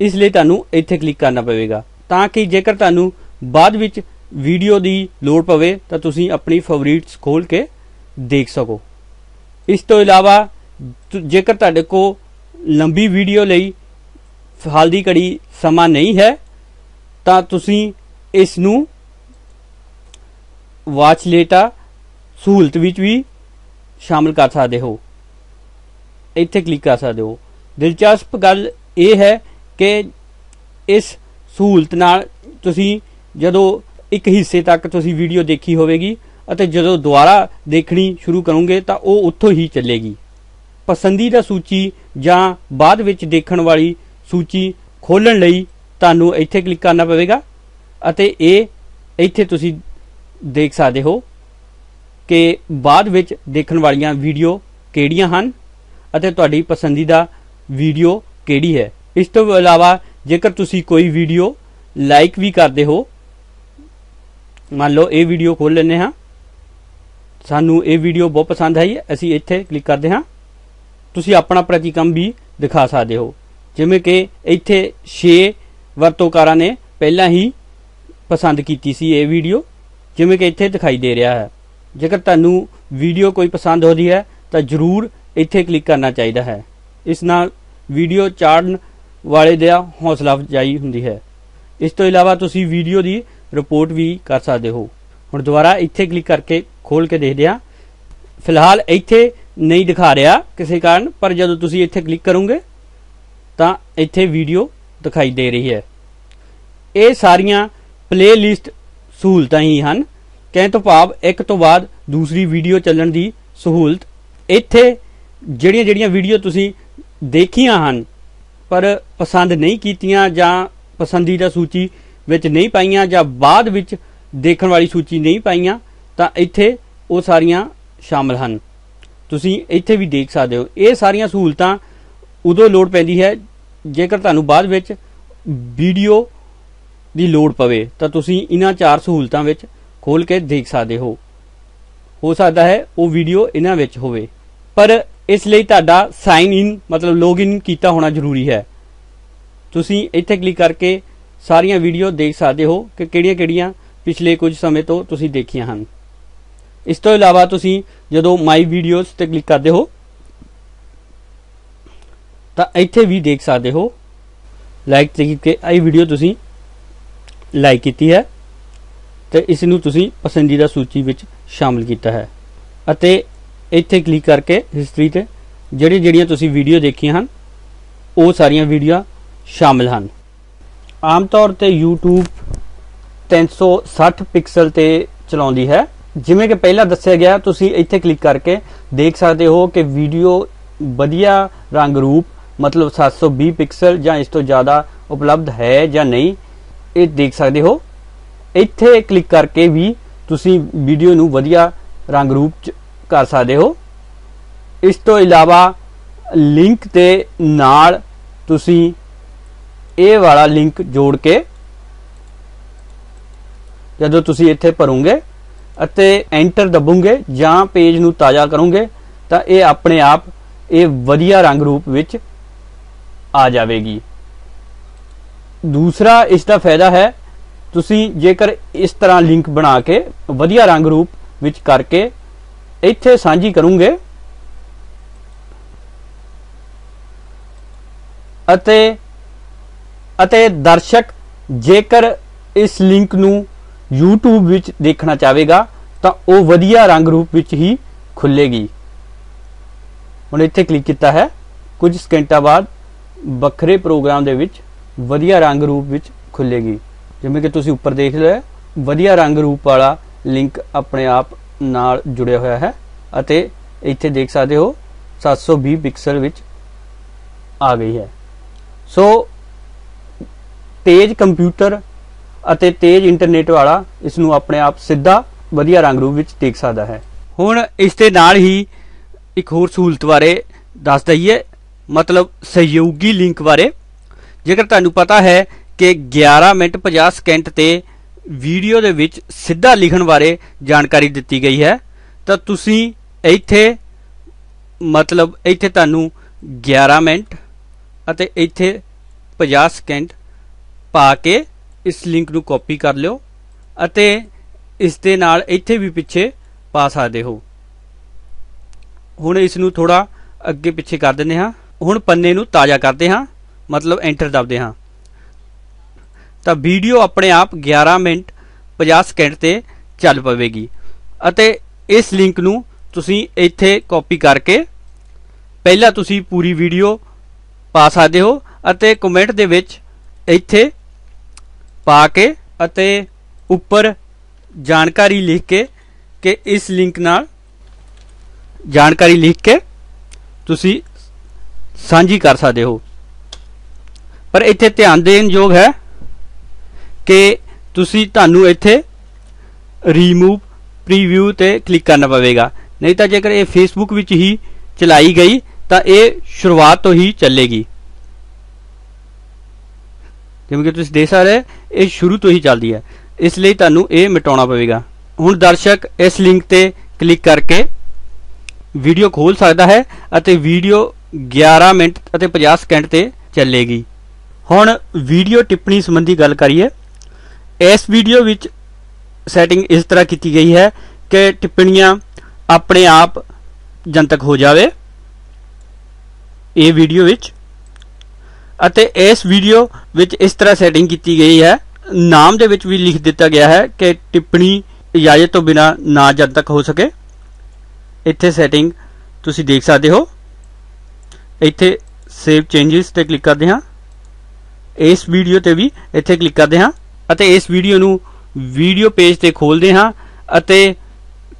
ਇਸ ਲਈ ਤੁਹਾਨੂੰ ਇੱਥੇ ਕਲਿੱਕ ਕਰਨਾ ਪਵੇਗਾ। ਤਾਂ ਕਿ ਜੇਕਰ ਤੁਹਾਨੂੰ ਬਾਅਦ ਵਿੱਚ ਵੀਡੀਓ ਦੀ ਲੋੜ ਪਵੇ, ਤਾਂ ਤੁਸੀਂ ਆਪਣੀ ਫੇਵਰਿਟਸ ਖੋਲ ਕੇ ਦੇਖ ਸਕੋ। ਇਸ ਤੋਂ ਇਲਾਵਾ ਜੇਕਰ ਤੁਹਾਡੇ ਕੋਲ ਲੰਬੀ ਵੀਡੀਓ ਲਈ ਹਾਲ ਦੀ ਘੜੀ ਸਮਾਂ ਨਹੀਂ ਹੈ, ਤਾਂ ਤੁਸੀਂ ਇਸ ਨੂੰ ਵਾਚ ਲੇਟਾ ਸਹੂਲਤ ਵਿੱਚ ਵੀ ਸ਼ਾਮਲ ਕਰ ਸਕਦੇ ਹੋ। ਇੱਥੇ ਕਲਿੱਕ ਕਰ ਸਕਦੇ ਹੋ। ਦਿਲਚਸਪ ਗੱਲ ਇਹ ਹੈ ਕਿ ਇਸ ਸਹੂਲਤ ਨਾਲ ਤੁਸੀਂ ਜਦੋਂ ਇੱਕ ਹਿੱਸੇ ਤੱਕ ਤੁਸੀਂ ਵੀਡੀਓ ਦੇਖੀ ਹੋਵੇਗੀ ਅਤੇ ਜਦੋਂ ਦੁਬਾਰਾ ਦੇਖਣੀ ਸ਼ੁਰੂ ਕਰੋਗੇ ਤਾਂ ਉਹ ਉੱਥੋਂ ਹੀ ਚੱਲੇਗੀ। ਪਸੰਦੀਦਾ ਸੂਚੀ ਜਾਂ ਬਾਅਦ ਵਿੱਚ ਦੇਖਣ ਵਾਲੀ ਸੂਚੀ ਖੋਲਣ ਲਈ ਤੁਹਾਨੂੰ ਇੱਥੇ ਕਲਿੱਕ ਕਰਨਾ ਪਵੇਗਾ ਅਤੇ ਇਹ ਇੱਥੇ ਤੁਸੀਂ ਦੇਖ ਸਕਦੇ ਹੋ। ਕਿ ਬਾਅਦ ਵਿੱਚ ਦੇਖਣ ਵਾਲੀਆਂ ਵੀਡੀਓ ਕਿਹੜੀਆਂ ਹਨ ਅਤੇ ਤੁਹਾਡੀ ਪਸੰਦੀਦਾ ਵੀਡੀਓ ਕਿਹੜੀ ਹੈ। ਇਸ ਤੋਂ ਇਲਾਵਾ ਜੇਕਰ ਤੁਸੀਂ ਕੋਈ ਵੀਡੀਓ ਲਾਈਕ ਵੀ ਕਰਦੇ ਹੋ, ਮੰਨ ਲਓ ਇਹ ਵੀਡੀਓ ਖੋਲ ਲੈਂਦੇ ਹਾਂ। ਸਾਨੂੰ ਇਹ ਵੀਡੀਓ ਬਹੁਤ ਪਸੰਦ ਆਈ ਹੈ ਅਸੀਂ ਇੱਥੇ ਕਲਿੱਕ ਕਰਦੇ ਹਾਂ। ਤੁਸੀਂ ਆਪਣਾ ਪ੍ਰਤੀਕਮ ਵੀ ਦਿਖਾ ਸਕਦੇ ਹੋ। ਜਿਵੇਂ ਕਿ ਇੱਥੇ 6 ਵਰਤੋਂਕਾਰਾਂ ਨੇ ਪਹਿਲਾਂ ਹੀ ਪਸੰਦ ਕੀਤੀ ਸੀ ਇਹ ਵੀਡੀਓ, ਜਿਵੇਂ ਕਿ ਇੱਥੇ ਦਿਖਾਈ ਦੇ ਰਿਹਾ ਹੈ। ਜੇਕਰ ਤੁਹਾਨੂੰ ਵੀਡੀਓ ਕੋਈ ਪਸੰਦ ਆਉਂਦੀ ਹੈ, ਤਾਂ ਜਰੂਰ ਇੱਥੇ ਕਲਿੱਕ ਕਰਨਾ ਚਾਹੀਦਾ ਹੈ। ਇਸ ਨਾਲ ਵੀਡੀਓ ਚਾੜਨ ਵਾਲੇ ਦਾ ਹੌਸਲਾ ਅਫਜ਼ਾਈ ਹੁੰਦੀ ਹੈ। ਇਸ ਤੋਂ ਇਲਾਵਾ ਤੁਸੀਂ ਵੀਡੀਓ ਦੀ ਰਿਪੋਰਟ ਵੀ ਕਰ ਸਕਦੇ ਹੋ। ਹੁਣ ਦੁਬਾਰਾ ਇੱਥੇ ਕਲਿੱਕ ਕਰਕੇ ਖੋਲ ਕੇ ਦੇਖਦੇ ਹਾਂ। ਫਿਲਹਾਲ ਇੱਥੇ ਨਹੀਂ ਦਿਖਾ ਰਿਹਾ ਕਿਸੇ ਕਾਰਨ, ਪਰ ਜਦੋਂ ਤੁਸੀਂ ਇੱਥੇ ਕਲਿੱਕ ਕਰੋਗੇ, ਤਾਂ ਇੱਥੇ ਵੀਡੀਓ ਦਿਖਾਈ ਦੇ ਰਹੀ ਹੈ। ਇਹ ਸਾਰੀਆਂ ਪਲੇਲਿਸਟ ਸਹੂਲਤਾਂ ਹੀ ਹਨ। ਕਹਿਣ ਤੋਂ ਭਾਵ ਇੱਕ ਤੋਂ ਬਾਅਦ ਦੂਸਰੀ ਵੀਡੀਓ ਚੱਲਣ ਦੀ ਸਹੂਲਤ। ਇੱਥੇ ਜਿਹੜੀਆਂ ਜਿਹੜੀਆਂ ਵੀਡੀਓ ਤੁਸੀਂ ਦੇਖੀਆਂ ਹਨ, ਪਰ ਪਸੰਦ ਨਹੀਂ ਕੀਤੀਆਂ ਜਾਂ ਪਸੰਦੀਦਾ ਸੂਚੀ ਵਿੱਚ ਨਹੀਂ ਪਾਈਆਂ ਜਾਂ ਬਾਅਦ ਵਿੱਚ ਦੇਖਣ ਵਾਲੀ ਸੂਚੀ ਨਹੀਂ ਪਾਈਆਂ, ਤਾਂ ਇੱਥੇ ਉਹ ਸਾਰੀਆਂ ਸ਼ਾਮਲ ਹਨ। ਤੁਸੀਂ ਇੱਥੇ ਵੀ ਦੇਖ ਸਕਦੇ ਹੋ। ਇਹ ਸਾਰੀਆਂ ਸਹੂਲਤਾਂ ਉਦੋਂ ਲੋੜ ਪੈਂਦੀ ਹੈ, ਜੇਕਰ ਤੁਹਾਨੂੰ ਬਾਅਦ ਵਿੱਚ ਵੀਡੀਓ ਦੀ ਲੋੜ ਪਵੇ, ਤਾਂ ਤੁਸੀਂ ਇਹਨਾਂ ਚਾਰ ਸਹੂਲਤਾਂ ਵਿੱਚ ਖੋਲ ਕੇ ਦੇਖ ਸਕਦੇ ਹੋ। ਹੋ ਸਕਦਾ ਹੈ ਉਹ ਵੀਡੀਓ ਇਹਨਾਂ ਵਿੱਚ ਹੋਵੇ। ਪਰ ਇਸ ਲਈ ਤੁਹਾਡਾ ਸਾਈਨ ਇਨ ਮਤਲਬ ਲੌਗਇਨ ਕੀਤਾ ਹੋਣਾ ਜ਼ਰੂਰੀ ਹੈ। ਤੁਸੀਂ ਇੱਥੇ ਕਲਿੱਕ ਕਰਕੇ ਸਾਰੀਆਂ ਵੀਡੀਓ ਦੇਖ ਸਕਦੇ ਹੋ ਕਿ ਕਿਹੜੀਆਂ-ਕਿਹੜੀਆਂ ਪਿਛਲੇ ਕੁਝ ਸਮੇਂ ਤੋਂ ਤੁਸੀਂ ਦੇਖੀਆਂ ਹਨ। ਇਸ ਤੋਂ ਇਲਾਵਾ ਤੁਸੀਂ ਜਦੋਂ ਮਾਈ ਵੀਡੀਓਜ਼ ਤੇ ਕਲਿੱਕ ਕਰਦੇ ਹੋ, ਤਾਂ ਇੱਥੇ ਵੀ ਦੇਖ ਸਕਦੇ ਹੋ। ਲਾਈਕ ਤੇ ਕਿ ਇਹ ਵੀਡੀਓ ਤੁਸੀਂ ਲਾਈਕ ਕੀਤੀ ਹੈ। ਤੇ ਇਸ ਨੂੰ ਤੁਸੀਂ ਪਸੰਦੀਦਾ ਸੂਚੀ ਵਿੱਚ ਸ਼ਾਮਲ ਕੀਤਾ ਹੈ। ਅਤੇ ਇੱਥੇ ਕਲਿੱਕ ਕਰਕੇ ਹਿਸਟਰੀ ਤੇ ਜਿਹੜੀ ਜਿਹੜੀਆਂ ਤੁਸੀਂ ਵੀਡੀਓ ਦੇਖੀਆਂ ਹਨ, ਉਹ ਸਾਰੀਆਂ ਵੀਡੀਓ ਸ਼ਾਮਲ ਹਨ। ਆਮ ਤੌਰ ਤੇ YouTube 360 ਪਿਕਸਲ ਤੇ ਚਲਾਉਂਦੀ ਹੈ। ਜਿਵੇਂ ਕਿ ਪਹਿਲਾਂ ਦੱਸਿਆ ਗਿਆ, ਤੁਸੀਂ ਇੱਥੇ ਕਲਿੱਕ ਕਰਕੇ ਦੇਖ ਸਕਦੇ ਹੋ ਕਿ ਵੀਡੀਓ ਵਧੀਆ ਰੰਗ ਰੂਪ, ਮਤਲਬ 720 ਪਿਕਸਲ ਜਾਂ ਇਸ ਤੋਂ ਜ਼ਿਆਦਾ ਉਪਲਬਧ ਹੈ ਜਾਂ ਨਹੀਂ, ਇਹ ਦੇਖ ਸਕਦੇ ਹੋ। ਇੱਥੇ ਕਲਿੱਕ ਕਰਕੇ ਵੀ ਤੁਸੀਂ ਵੀਡੀਓ ਨੂੰ ਵਧੀਆ ਰੰਗ ਰੂਪ ਚ ਕਰ ਸਕਦੇ ਹੋ। ਇਸ ਤੋਂ ਇਲਾਵਾ ਲਿੰਕ ਦੇ ਨਾਲ ਤੁਸੀਂ ਇਹ ਵਾਲਾ ਲਿੰਕ ਜੋੜ ਕੇ ਜਦੋਂ ਤੁਸੀਂ ਇੱਥੇ ਭਰੋਗੇ ਅਤੇ ਐਂਟਰ ਦਬੋਗੇ ਜਾਂ ਪੇਜ ਨੂੰ ਤਾਜ਼ਾ ਕਰੋਗੇ ਤਾਂ ਇਹ ਆਪਣੇ ਆਪ ਇਹ ਵਧੀਆ ਰੰਗ ਰੂਪ ਵਿੱਚ ਆ ਜਾਵੇਗੀ। ਦੂਸਰਾ ਇਸ ਦਾ ਫਾਇਦਾ ਹੈ ਤੁਸੀਂ ਜੇਕਰ ਇਸ ਤਰ੍ਹਾਂ ਲਿੰਕ ਬਣਾ ਕੇ ਵਧੀਆ ਰੰਗ ਰੂਪ ਵਿੱਚ ਕਰਕੇ ਇੱਥੇ ਸਾਂਝੀ ਕਰੋਗੇ ਅਤੇ ਅਤੇ ਦਰਸ਼ਕ ਜੇਕਰ ਇਸ ਲਿੰਕ ਨੂੰ YouTube ਵਿੱਚ ਦੇਖਣਾ ਚਾਹੇਗਾ, ਤਾਂ ਉਹ ਵਧੀਆ ਰੰਗ ਰੂਪ ਵਿੱਚ ਹੀ ਖੁੱਲੇਗੀ ਹੁਣ ਇੱਥੇ ਕਲਿੱਕ ਕੀਤਾ ਹੈ। ਕੁਝ ਸਕਿੰਟਾਂ ਬਾਅਦ ਵੱਖਰੇ ਪ੍ਰੋਗਰਾਮ ਦੇ ਵਿੱਚ ਵਧੀਆ ਰੰਗ ਰੂਪ ਵਿੱਚ ਖੁੱਲੇਗੀ ਜਿਵੇਂ ਕਿ ਤੁਸੀਂ ਉੱਪਰ ਦੇਖ ਲਿਆ ਵਧੀਆ ਰੰਗ ਰੂਪ ਵਾਲਾ ਲਿੰਕ ਆਪਣੇ ਆਪ ਨਾਲ ਜੁੜਿਆ ਹੋਇਆ ਹੈ ਅਤੇ ਇੱਥੇ ਦੇਖ ਸਕਦੇ ਹੋ 720 ਪਿਕਸਲ ਵਿੱਚ ਆ ਗਈ ਹੈ। ਸੋ ਤੇਜ਼ ਕੰਪਿਊਟਰ ਅਤੇ ਤੇਜ਼ ਇੰਟਰਨੈਟ ਵਾਲਾ ਇਸ ਨੂੰ ਆਪਣੇ ਆਪ ਸਿੱਧਾ ਵਧੀਆ ਰੰਗ ਰੂਪ ਵਿੱਚ ਦੇਖ ਸਕਦਾ ਹੈ। ਹੁਣ ਇਸ ਦੇ ਨਾਲ ਹੀ ਇੱਕ ਹੋਰ ਸਹੂਲਤ ਬਾਰੇ ਦੱਸ ਦਈਏ, ਮਤਲਬ ਸਹਿਯੋਗੀ ਲਿੰਕ ਬਾਰੇ। ਜੇਕਰ ਤੁਹਾਨੂੰ ਪਤਾ ਹੈ ਕਿ 11 ਮਿੰਟ 50 ਸਕਿੰਟ ਤੇ ਵੀਡੀਓ ਦੇ ਵਿੱਚ ਸਿੱਧਾ ਲਿਖਣ ਬਾਰੇ ਜਾਣਕਾਰੀ ਦਿੱਤੀ ਗਈ ਹੈ। ਤਾਂ ਤੁਸੀਂ ਇੱਥੇ ਮਤਲਬ ਇੱਥੇ ਤੁਹਾਨੂੰ 11 ਮਿੰਟ ਅਤੇ ਇੱਥੇ 50 ਸਕਿੰਟ ਪਾ ਕੇ ਇਸ ਲਿੰਕ ਨੂੰ ਕਾਪੀ ਕਰ ਲਿਓ ਅਤੇ ਇਸ ਦੇ ਨਾਲ ਇੱਥੇ ਵੀ ਪਿੱਛੇ ਪਾ ਸਕਦੇ ਹੋ। ਹੁਣ ਇਸ ਨੂੰ ਥੋੜਾ ਅੱਗੇ ਪਿੱਛੇ ਕਰ ਦਿੰਦੇ ਹਾਂ। ਹੁਣ ਪੰਨੇ ਨੂੰ ਤਾਜ਼ਾ ਕਰਦੇ ਹਾਂ, ਮਤਲਬ ਐਂਟਰ ਦਬਦੇ ਹਾਂ। ਤਾਂ ਵੀਡੀਓ ਆਪਣੇ ਆਪ 11 ਮਿੰਟ 50 ਸਕਿੰਟ ਤੇ ਚੱਲ ਪਵੇਗੀ। ਅਤੇ ਇਸ ਲਿੰਕ ਨੂੰ ਤੁਸੀਂ ਇੱਥੇ ਕਾਪੀ ਕਰਕੇ ਪਹਿਲਾਂ ਤੁਸੀਂ ਪੂਰੀ ਵੀਡੀਓ ਪਾ ਸਕਦੇ ਹੋ ਅਤੇ ਕਮੈਂਟ ਦੇ ਵਿੱਚ ਇੱਥੇ ਪਾ ਕੇ ਅਤੇ ਉੱਪਰ ਜਾਣਕਾਰੀ ਲਿਖ ਕੇ ਕਿ ਇਸ ਲਿੰਕ ਨਾਲ ਜਾਣਕਾਰੀ ਲਿਖ ਕੇ ਤੁਸੀਂ ਸਾਂਝੀ ਕਰ ਸਕਦੇ ਹੋ। ਪਰ ਇੱਥੇ ਧਿਆਨ ਦੇਣ ਯੋਗ ਹੈ ਕਿ ਤੁਸੀਂ ਤੁਹਾਨੂੰ ਇੱਥੇ ਰੀਮੂਵ ਪ੍ਰੀਵਿਊ ਤੇ ਕਲਿੱਕ ਕਰਨਾ ਪਵੇਗਾ। ਨਹੀਂ ਤਾਂ ਜੇਕਰ ਇਹ ਫੇਸਬੁੱਕ ਵਿੱਚ ਹੀ ਚਲਾਈ ਗਈ, ਤਾਂ ਇਹ ਸ਼ੁਰੂਆਤ ਤੋਂ ਹੀ ਚੱਲੇਗੀ। ਜਿਵੇਂ ਕਿ ਤੁਸੀਂ ਦੇਖ ਸਕਦੇ ਇਹ ਸ਼ੁਰੂ ਤੋਂ ਹੀ ਚੱਲਦੀ ਹੈ। ਇਸ ਲਈ ਤੁਹਾਨੂੰ ਇਹ ਮਿਟਾਉਣਾ ਪਵੇਗਾ। ਹੁਣ ਦਰਸ਼ਕ ਇਸ ਲਿੰਕ ਤੇ ਕਲਿੱਕ ਕਰਕੇ ਵੀਡੀਓ ਖੋਲ ਸਕਦਾ ਹੈ ਅਤੇ ਵੀਡੀਓ 11 ਮਿੰਟ ਅਤੇ 50 ਸਕਿੰਟ ਤੇ ਚੱਲੇਗੀ। ਹੁਣ ਵੀਡੀਓ ਟਿੱਪਣੀ ਸੰਬੰਧੀ ਗੱਲ ਕਰੀਏ। ਇਸ ਵੀਡੀਓ ਵਿੱਚ ਸੈਟਿੰਗ ਇਸ ਤਰ੍ਹਾਂ ਕੀਤੀ ਗਈ ਹੈ ਕਿ ਟਿੱਪਣੀਆਂ ਆਪਣੇ ਆਪ ਜਨਤਕ ਹੋ ਜਾਵੇ। ਇਹ ਵੀਡੀਓ ਵਿੱਚ ਅਤੇ ਇਸ ਵੀਡੀਓ ਵਿੱਚ ਇਸ ਤਰ੍ਹਾਂ ਸੈਟਿੰਗ ਕੀਤੀ ਗਈ ਹੈ। ਨਾਮ ਦੇ ਵਿੱਚ ਵੀ ਲਿਖ ਦਿੱਤਾ ਗਿਆ ਹੈ ਕਿ ਟਿੱਪਣੀ ਇਜਾਜ਼ਤ ਤੋਂ ਬਿਨਾ ਨਾ ਜਨਤਕ ਹੋ ਸਕੇ। ਇੱਥੇ ਸੈਟਿੰਗ ਤੁਸੀਂ ਦੇਖ ਸਕਦੇ ਹੋ। ਇੱਥੇ ਸੇਵ ਚੇਂਜਸ ਤੇ ਕਲਿੱਕ ਕਰਦੇ ਹਾਂ। ਇਸ ਵੀਡੀਓ ਤੇ ਵੀ ਇੱਥੇ ਕਲਿੱਕ ਕਰਦੇ ਹਾਂ। ਅਤੇ ਇਸ ਵੀਡੀਓ ਨੂੰ ਵੀਡੀਓ ਪੇਜ ਤੇ ਖੋਲਦੇ ਹਾਂ ਅਤੇ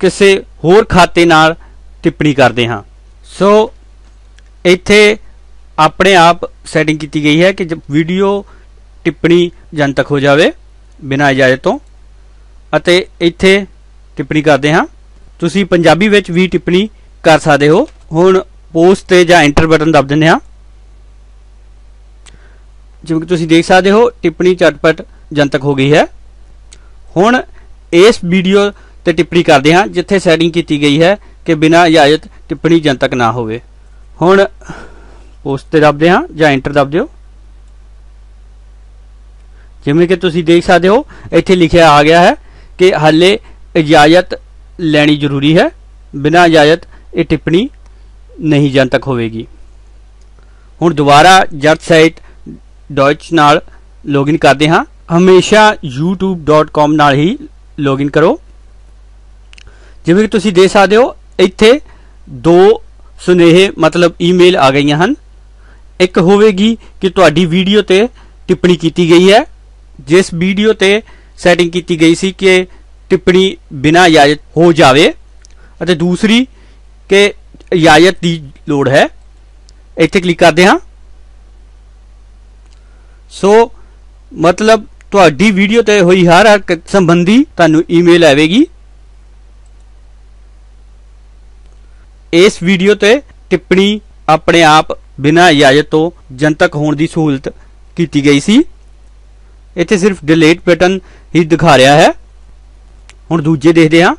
ਕਿਸੇ ਹੋਰ ਖਾਤੇ ਨਾਲ ਟਿੱਪਣੀ ਕਰਦੇ ਹਾਂ। ਸੋ, ਇੱਥੇ ਆਪਣੇ ਆਪ ਸੈਟਿੰਗ ਕੀਤੀ ਗਈ ਹੈ ਕਿ ਵੀਡੀਓ ਟਿੱਪਣੀ ਜਨਤਕ ਹੋ ਜਾਵੇ, ਬਿਨਾਂ ਇਜਾਜ਼ਤ ਤੋਂ, ਅਤੇ ਇੱਥੇ ਟਿੱਪਣੀ ਕਰਦੇ ਹਾਂ। ਤੁਸੀਂ ਪੰਜਾਬੀ ਵਿੱਚ ਵੀ ਟਿੱਪਣੀ ਕਰ ਸਕਦੇ ਹੋ। ਹੁਣ ਪੋਸਟ ਤੇ ਜਾਂ ਐਂਟਰ ਬਟਨ ਦਬ ਦਿੰਦੇ ਹਾਂ। ਜਿਵੇਂ ਕਿ ਤੁਸੀਂ ਦੇਖ ਸਕਦੇ ਹੋ, ਟਿੱਪਣੀ ਝਟਪਟ ਜਨਤਕ ਹੋ ਗਈ ਹੈ। ਹੁਣ ਇਸ ਵੀਡੀਓ ਤੇ ਟਿੱਪਣੀ ਕਰਦੇ ਹਾਂ, ਜਿੱਥੇ ਸੈਟਿੰਗ ਕੀਤੀ ਗਈ ਹੈ ਕਿ ਬਿਨਾਂ ਇਜਾਜ਼ਤ ਟਿੱਪਣੀ ਜਨਤਕ ਨਾ ਹੋਵੇ। ਹੁਣ ਪੋਸਟ ਤੇ ਦਬਦੇ ਹਾਂ ਜਾਂ ਐਂਟਰ ਦਬ ਦਿਓ ਜਿਵੇਂ ਕਿ ਤੁਸੀਂ ਦੇਖ ਸਕਦੇ ਹੋ, ਇੱਥੇ ਲਿਖਿਆ ਆ ਗਿਆ ਹੈ ਕਿ ਹਾਲੇ ਇਜਾਜ਼ਤ ਲੈਣੀ ਜ਼ਰੂਰੀ ਹੈ, ਬਿਨਾਂ ਇਜਾਜ਼ਤ ਇਹ ਟਿੱਪਣੀ ਨਹੀਂ ਜਨਤਕ ਹੋਵੇਗੀ। ਹੁਣ ਦੁਬਾਰਾ ਜੱਟ ਸਾਈਟ ਡੌਚ ਨਾਲ ਲੌਗਇਨ ਕਰਦੇ ਹਾਂ। ਹਮੇਸ਼ਾ youtube.com ਨਾਲ ਹੀ ਲੌਗਇਨ ਕਰੋ। ਜਿਵੇਂ ਕਿ ਤੁਸੀਂ ਦੇਖ ਸਕਦੇ ਹੋ, ਇੱਥੇ ਦੋ ਸੁਨੇਹੇ, ਮਤਲਬ ਈਮੇਲ ਆ ਗਈਆਂ ਹਨ। ਇੱਕ ਹੋਵੇਗੀ ਕਿ ਤੁਹਾਡੀ ਵੀਡੀਓ ਤੇ ਟਿੱਪਣੀ ਕੀਤੀ ਗਈ ਹੈ। ਜਿਸ ਵੀਡੀਓ ਤੇ ਸੈਟਿੰਗ ਕੀਤੀ ਗਈ ਸੀ ਕਿ ਟਿੱਪਣੀ ਬਿਨਾਂ ਇਜਾਜ਼ਤ ਹੋ ਜਾਵੇ ਅਤੇ ਦੂਸਰੀ ਕਿ ਇਜਾਜ਼ਤ ਦੀ ਲੋੜ ਹੈ। ਇੱਥੇ ਕਲਿੱਕ ਕਰਦੇ ਹਾਂ। ਸੋ, ਮਤਲਬ ਤੁਹਾਡੀ ਵੀਡੀਓ ਤੇ ਹੋਈ ਹਰ ਹਰ ਸੰਬੰਧੀ ਤੁਹਾਨੂੰ ਈਮੇਲ ਆਵੇਗੀ। ਇਸ ਵੀਡੀਓ ਤੇ ਟਿੱਪਣੀ ਆਪਣੇ ਆਪ ਬਿਨਾਂ ਇਜਾਜ਼ਤ ਤੋਂ ਜਨਤਕ ਹੋਣ ਦੀ ਸਹੂਲਤ ਕੀਤੀ ਗਈ ਸੀ। ਇੱਥੇ ਸਿਰਫ ਡਿਲੀਟ ਬਟਨ ਹੀ ਦਿਖਾ ਰਿਹਾ ਹੈ। ਹੁਣ ਦੂਜੇ ਦੇਖਦੇ ਹਾਂ,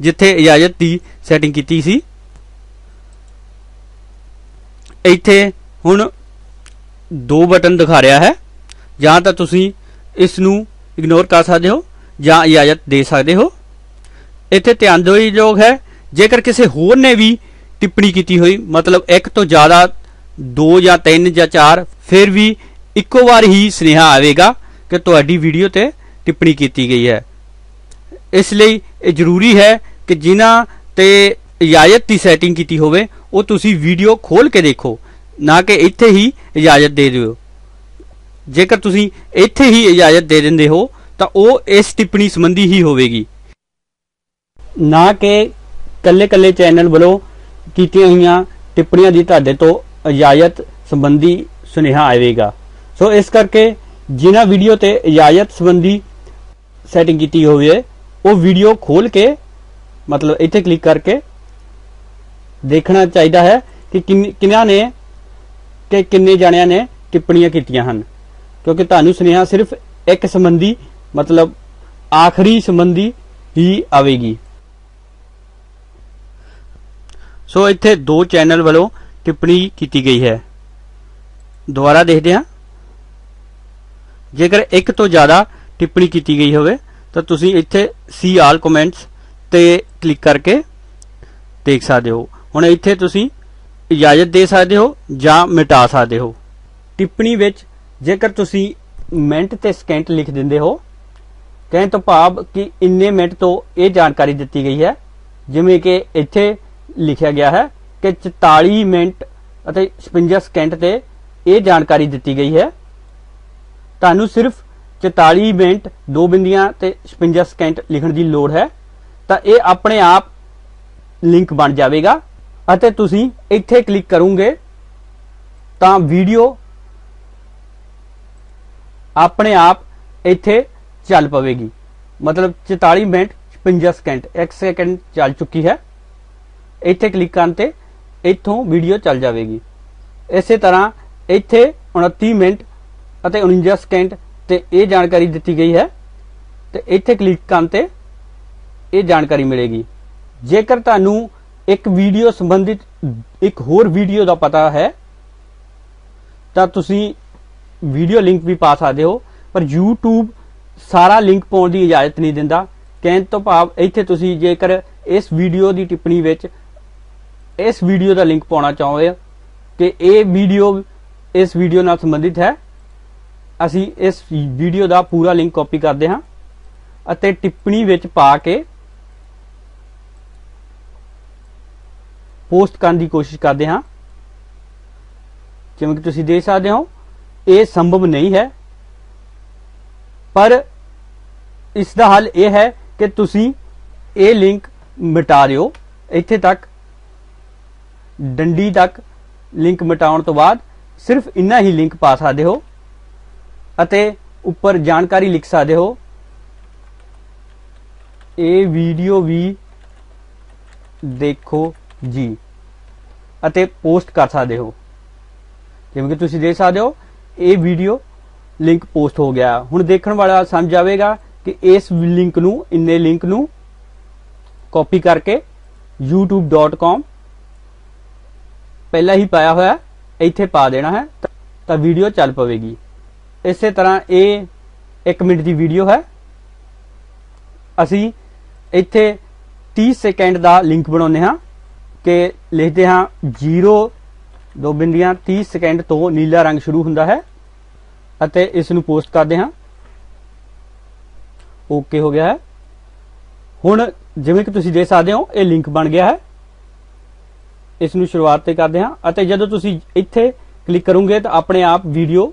ਜਿੱਥੇ ਇਜਾਜ਼ਤ ਦੀ ਸੈਟਿੰਗ ਕੀਤੀ ਸੀ। ਇੱਥੇ ਹੁਣ ਦੋ ਬਟਨ ਦਿਖਾ ਰਿਹਾ ਹੈ। ਜਾਂ ਤਾਂ ਤੁਸੀਂ ਇਸ ਨੂੰ ਇਗਨੋਰ ਕਰ ਸਕਦੇ ਹੋ ਜਾਂ ਇਜਾਜ਼ਤ ਦੇ ਸਕਦੇ ਹੋ। ਇੱਥੇ ਧਿਆਨ ਦਿਓ ਯੋਗ ਹੈ, ਜੇਕਰ ਕਿਸੇ ਹੋਰ ਨੇ ਵੀ ਟਿੱਪਣੀ ਕੀਤੀ ਹੋਈ, ਮਤਲਬ ਇੱਕ ਤੋਂ ਜ਼ਿਆਦਾ, ਦੋ ਜਾਂ ਤਿੰਨ ਜਾਂ ਚਾਰ, ਫਿਰ ਵੀ ਇੱਕੋ ਵਾਰ ਹੀ ਸੁਨੇਹਾ ਆਵੇਗਾ ਕਿ ਤੁਹਾਡੀ ਵੀਡੀਓ ਤੇ ਟਿੱਪਣੀ ਕੀਤੀ ਗਈ ਹੈ। ਇਸ ਲਈ ਇਹ ਜ਼ਰੂਰੀ ਹੈ ਕਿ ਜਿਨ੍ਹਾਂ ਤੇ ਇਜਾਜ਼ਤ ਦੀ ਸੈਟਿੰਗ ਕੀਤੀ ਹੋਵੇ, ਉਹ ਤੁਸੀਂ ਵੀਡੀਓ ਖੋਲ ਕੇ ਦੇਖੋ, ਨਾ ਕਿ ਇੱਥੇ ਹੀ ਇਜਾਜ਼ਤ ਦੇ ਦਿਓ। ਜੇਕਰ ਤੁਸੀਂ ਇੱਥੇ ਹੀ ਇਜਾਜ਼ਤ ਦੇ ਦਿੰਦੇ ਹੋ, ਤਾਂ ਉਹ ਇਸ ਟਿੱਪਣੀ ਸੰਬੰਧੀ ਹੀ ਹੋਵੇਗੀ। ਨਾ ਕਿ ਕੱਲੇ-ਕੱਲੇ ਚੈਨਲ ਵੱਲੋਂ ਕੀਤੀਆਂ ਹੋਈਆਂ ਟਿੱਪਣੀਆਂ ਦੀ ਤੁਹਾਡੇ ਤੋਂ ਇਜਾਜ਼ਤ ਸੰਬੰਧੀ ਸੁਨੇਹਾ ਆਵੇਗਾ। ਸੋ ਇਸ ਕਰਕੇ ਜਿਨ੍ਹਾਂ ਵੀਡੀਓ ਤੇ ਇਜਾਜ਼ਤ ਸੰਬੰਧੀ ਸੈਟਿੰਗ ਕੀਤੀ ਹੋਵੇ, ਉਹ ਵੀਡੀਓ ਖੋਲ ਕੇ, ਮਤਲਬ ਇੱਥੇ ਕਲਿੱਕ ਕਰਕੇ ਦੇਖਣਾ ਚਾਹੀਦਾ ਹੈ ਕਿ ਕਿੰਨਿਆਂ ਨੇ ਕਿ ਕਿੰਨੇ ਜਣਿਆਂ ਨੇ ਟਿੱਪਣੀਆਂ ਕੀਤੀਆਂ ਹਨ। ਕਿਉਂਕਿ ਤੁਹਾਨੂੰ ਸੁਨੇਹਾ ਸਿਰਫ ਇੱਕ ਸੰਬੰਧੀ, ਮਤਲਬ ਆਖਰੀ ਸੰਬੰਧੀ ਹੀ ਆਵੇਗੀ। ਸੋ ਇੱਥੇ ਦੋ ਚੈਨਲ ਵੱਲੋਂ ਟਿੱਪਣੀ ਕੀਤੀ ਗਈ ਹੈ। ਦੁਬਾਰਾ ਦੇਖਦੇ ਹਾਂ। ਜੇਕਰ ਇੱਕ ਤੋਂ ਜ਼ਿਆਦਾ ਟਿੱਪਣੀ ਕੀਤੀ ਗਈ ਹੋਵੇ, ਤਾਂ ਤੁਸੀਂ ਇੱਥੇ ਸੀ ਆਲ ਕਮੈਂਟਸ ਤੇ ਕਲਿੱਕ ਕਰਕੇ ਦੇਖ ਸਕਦੇ ਹੋ। ਹੁਣ ਇੱਥੇ ਤੁਸੀਂ ਇਜਾਜ਼ਤ ਦੇ ਸਕਦੇ ਹੋ ਜਾਂ ਮਿਟਾ ਸਕਦੇ ਹੋ। ਟਿੱਪਣੀ ਵਿੱਚ ਜੇਕਰ ਤੁਸੀਂ ਮਿੰਟ ਤੇ ਸਕਿੰਟ ਲਿਖ ਦਿੰਦੇ ਹੋ, ਕਹਿਣ ਤੋਂ ਭਾਵ ਕਿ ਇੰਨੇ ਮਿੰਟ ਤੋਂ ਇਹ ਜਾਣਕਾਰੀ ਦਿੱਤੀ ਗਈ ਹੈ, ਜਿਵੇਂ ਕਿ ਇੱਥੇ ਲਿਖਿਆ ਗਿਆ ਹੈ ਕਿ 44 ਮਿੰਟ ਅਤੇ 56 ਸਕਿੰਟ ਤੇ ਇਹ ਜਾਣਕਾਰੀ ਦਿੱਤੀ ਗਈ ਹੈ। ਤੁਹਾਨੂੰ ਸਿਰਫ 44 ਮਿੰਟ 2 ਬਿੰਦੀਆਂ ਤੇ 56 ਸਕਿੰਟ ਲਿਖਣ ਦੀ ਲੋੜ ਹੈ, ਤਾਂ ਇਹ ਆਪਣੇ ਆਪ ਲਿੰਕ ਬਣ ਜਾਵੇਗਾ ਅਤੇ ਤੁਸੀਂ ਇੱਥੇ ਕਲਿੱਕ ਕਰੋਗੇ ਤਾਂ ਵੀਡੀਓ ਆਪਣੇ ਆਪ ਇੱਥੇ ਚੱਲ ਪਵੇਗੀ। ਮਤਲਬ 44 ਮਿੰਟ 56 ਸਕਿੰਟ 1 ਸੈਕਿੰਡ ਚੱਲ ਚੁੱਕੀ ਹੈ। ਇੱਥੇ ਕਲਿੱਕ ਕਰਨ ਤੇ ਇੱਥੋਂ ਵੀਡੀਓ ਚੱਲ ਜਾਵੇਗੀ। ਇਸੇ ਤਰ੍ਹਾਂ ਇੱਥੇ 29 ਮਿੰਟ ਅਤੇ 49 ਸਕਿੰਟ ਤੇ ਇਹ ਜਾਣਕਾਰੀ ਦਿੱਤੀ ਗਈ ਹੈ। ਤੇ ਇੱਥੇ ਕਲਿੱਕ ਕਰਨ ਤੇ ਇਹ ਜਾਣਕਾਰੀ ਮਿਲੇਗੀ। ਜੇਕਰ ਤੁਹਾਨੂੰ ਇੱਕ ਵੀਡੀਓ ਸੰਬੰਧਿਤ, ਇੱਕ ਹੋਰ ਵੀਡੀਓ ਦਾ ਪਤਾ ਹੈ, ਤਾਂ ਤੁਸੀਂ ਵੀਡੀਓ ਲਿੰਕ ਵੀ ਪਾ ਸਕਦੇ ਹੋ, ਪਰ YouTube ਸਾਰਾ ਲਿੰਕ ਪਾਉਣ ਦੀ ਇਜਾਜ਼ਤ ਨਹੀਂ ਦਿੰਦਾ। ਕਹਿਣ ਤੋਂ ਭਾਵ ਇੱਥੇ ਤੁਸੀਂ ਜੇਕਰ ਇਸ ਵੀਡੀਓ ਦੀ ਟਿੱਪਣੀ ਵਿੱਚ ਇਸ ਵੀਡੀਓ ਦਾ ਲਿੰਕ ਪਾਉਣਾ ਚਾਹੋਗੇ ਕਿ ਇਹ ਵੀਡੀਓ ਇਸ ਵੀਡੀਓ ਨਾਲ ਸੰਬੰਧਿਤ ਹੈ, ਅਸੀਂ ਇਸ ਵੀਡੀਓ ਦਾ ਪੂਰਾ ਲਿੰਕ ਕਾਪੀ ਕਰਦੇ ਹਾਂ ਅਤੇ ਟਿੱਪਣੀ ਵਿੱਚ ਪਾ ਕੇ ਪੋਸਟ ਕਰਨ ਦੀ ਕੋਸ਼ਿਸ਼ ਕਰਦੇ ਹਾਂ। ਜਿਵੇਂ ਕਿ ਤੁਸੀਂ ਦੇਖ ਸਕਦੇ ਹੋ ਇਹ ਸੰਭਵ ਨਹੀਂ ਹੈ। ਪਰ ਇਸ ਦਾ ਹੱਲ ਇਹ ਹੈ ਕਿ ਤੁਸੀਂ ਇਹ ਲਿੰਕ ਮਿਟਾ ਦਿਓ। ਇੱਥੇ ਤੱਕ, ਡੰਡੀ ਤੱਕ ਲਿੰਕ ਮਿਟਾਉਣ ਤੋਂ ਬਾਅਦ ਸਿਰਫ ਇੰਨਾ ਹੀ ਲਿੰਕ ਪਾ ਸਕਦੇ ਹੋ ਅਤੇ ਉੱਪਰ ਜਾਣਕਾਰੀ ਲਿਖ ਸਕਦੇ ਹੋ। ਇਹ ਵੀਡੀਓ ਵੀ ਦੇਖੋ ਜੀ ਅਤੇ ਪੋਸਟ ਕਰ ਸਕਦੇ ਹੋ। ਜਿਵੇਂ ਕਿ ਤੁਸੀਂ ਦੇਖ ਸਕਦੇ ਹੋ ਇਹ ਵੀਡੀਓ ਲਿੰਕ ਪੋਸਟ ਹੋ ਗਿਆ। ਹੁਣ ਦੇਖਣ ਵਾਲਾ ਸਮਝ ਆਵੇਗਾ ਕਿ ਇਸ ਲਿੰਕ ਨੂੰ, ਇੰਨੇ ਲਿੰਕ ਨੂੰ ਕਾਪੀ ਕਰਕੇ youtube.com ਪਹਿਲਾਂ ਹੀ ਪਾਇਆ ਹੋਇਆ, ਇੱਥੇ ਪਾ ਦੇਣਾ ਹੈ, ਤਾਂ ਵੀਡੀਓ ਚੱਲ ਪਵੇਗੀ। ਇਸੇ ਤਰ੍ਹਾਂ ਇਹ 1 ਮਿੰਟ ਦੀ ਵੀਡੀਓ ਹੈ। ਅਸੀਂ ਇੱਥੇ 30 ਸੈਕਿੰਡ ਦਾ ਲਿੰਕ ਬਣਾਉਂਦੇ ਹਾਂ ਕਿ ਲਿਖਦੇ ਹਾਂ 0 ਦੋ ਬਿੰਦੀਆਂ 30 ਸੈਕਿੰਡ ਤੋਂ ਨੀਲਾ ਰੰਗ ਸ਼ੁਰੂ ਹੁੰਦਾ ਹੈ ਅਤੇ ਇਸ ਨੂੰ ਪੋਸਟ ਕਰਦੇ ਹਾਂ। ਓਕੇ ਹੋ ਗਿਆ ਹੈ। ਹੁਣ ਜਿਵੇਂ ਕਿ ਤੁਸੀਂ ਦੇਖ ਸਕਦੇ ਹੋ, ਇਹ ਲਿੰਕ ਬਣ ਗਿਆ ਹੈ। ਇਸ ਨੂੰ ਸ਼ੁਰੂਆਤ ਤੇ ਕਰਦੇ ਹਾਂ ਅਤੇ ਜਦੋਂ ਤੁਸੀਂ ਇੱਥੇ ਕਲਿੱਕ ਕਰੋਗੇ ਤਾਂ ਆਪਣੇ ਆਪ ਵੀਡੀਓ